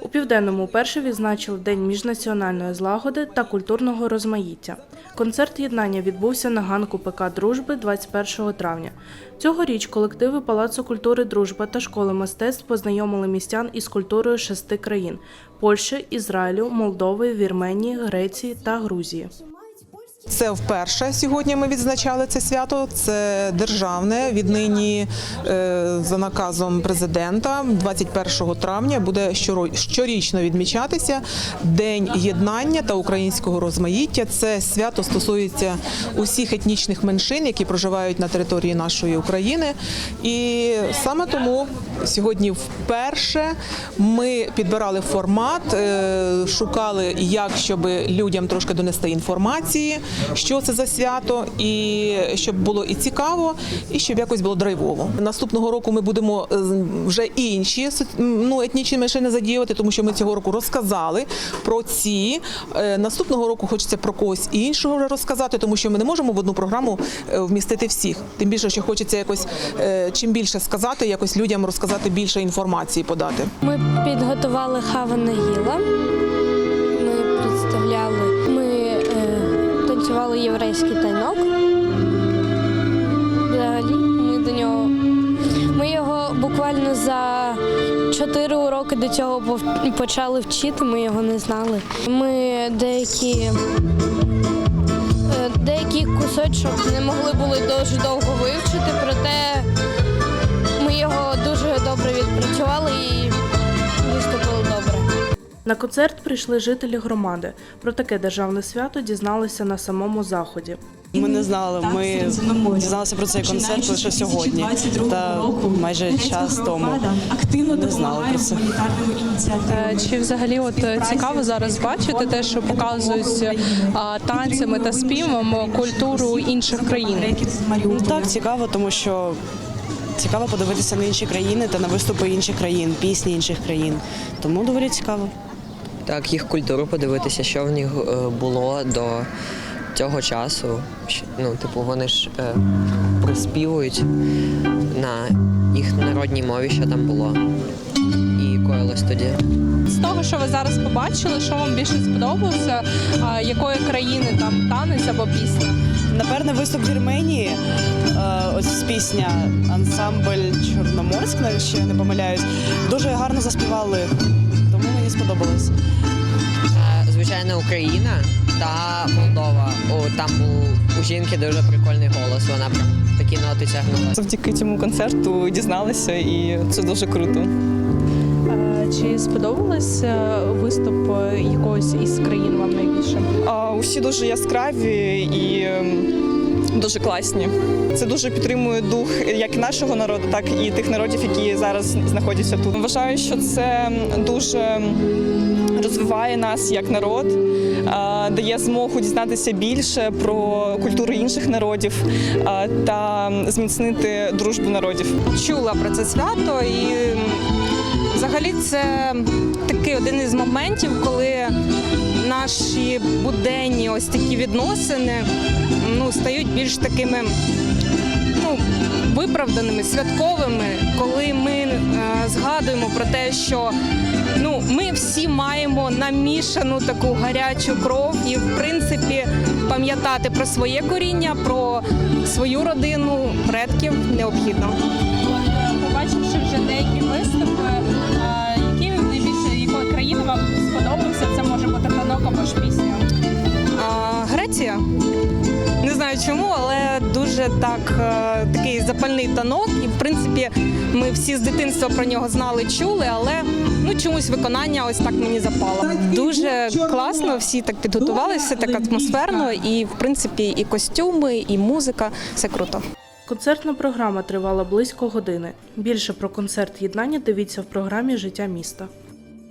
У південному перше відзначили День міжнаціональної злагоди та культурного розмаїття. Концерт єднання відбувся на ганку ПК Дружби 21 травня. Цьогоріч колективи Палацу культури Дружба та школи мистецтв познайомили містян із культурою шести країн: Польщі, Ізраїлю, Молдови, Вірменії, Греції та Грузії. Це вперше сьогодні ми відзначали це свято. Це державне. Віднині е, за наказом президента 21 травня буде щорічно відмічатися День єднання та українського розмаїття. Це свято стосується усіх етнічних меншин, які проживають на території нашої України. І саме тому сьогодні вперше ми підбирали формат, е, шукали, як щоб людям трошки донести інформації, що це за свято, і щоб було і цікаво, і щоб якось було драйвово. Наступного року ми будемо е, вже інші ну, етнічні меншини задіювати, тому що ми цього року розказали про ці. Е, Наступного року хочеться про когось іншого розказати, тому що ми не можемо в одну програму е, вмістити всіх. Тим більше, що хочеться якось чим більше сказати, якось людям розказати більше інформації подати. Ми підготували Хава Нагіла. Танцювали єврейський танок. Взагалі, ми до нього. Ми його буквально за чотири уроки до цього почали вчити, ми його не знали. Ми деякі, е, деякий кусочок не могли були дуже довго вивчити, проте На концерт прийшли жителі громади. Про таке державне свято дізналися на самому заході. Ми не знали. Ми дізналися про цей концерт лише сьогодні та майже час тому. активно Не знали про це. Е, Чи взагалі от е, цікаво зараз бачити те, що показують е, танцями та співом культуру інших країн? Так цікаво, тому що цікаво подивитися на інші країни та на виступи інших країн, пісні інших країн. Тому доволі цікаво. Так, їх культуру подивитися, що в них е, було до цього часу. Ну, типу, вони ж е, приспівують на їх народній мові, що там було. І коїлось тоді. З того, що ви зараз побачили, що вам більше сподобалося, якої країни там танець або пісня? Напевне, виступ Вірменії. е, Ось пісня ансамбль Чорноморськ, навіть ще не помиляюсь. Дуже гарно заспівали, сподобалось. Е, Звичайно, Україна та Молдова. О, там був у жінки дуже прикольний голос. Вона прям такі ноти тягнула. Завдяки цьому концерту дізналися, і це дуже круто. Е, Чи сподобався виступ е, якогось із країн вам найбільше? А, усі дуже яскраві і ем, дуже класні. Це дуже підтримує дух як нашого народу, так і тих народів, які зараз знаходяться тут. Вважаю, що це дуже розвиває нас як народ, дає змогу дізнатися більше про культуру інших народів та зміцнити дружбу народів. чула про це свято, і взагалі це такий один із моментів, коли наші буденні ось такі відносини ну, стають більш такими ну, виправданими, святковими, коли ми е, згадуємо про те, що ну, ми всі маємо намішану таку гарячу кров і, в принципі, пам'ятати про своє коріння, про свою родину, предків необхідно. Не знаю чому, але дуже так е, такий запальний танок. І в принципі, ми всі з дитинства про нього знали, чули, але ну чомусь виконання ось так мені запало. Дуже класно, всі так підготувалися, все так атмосферно, і в принципі і костюми, і музика все круто. Концертна програма тривала близько години. Більше про концерт єднання дивіться в програмі Життя міста.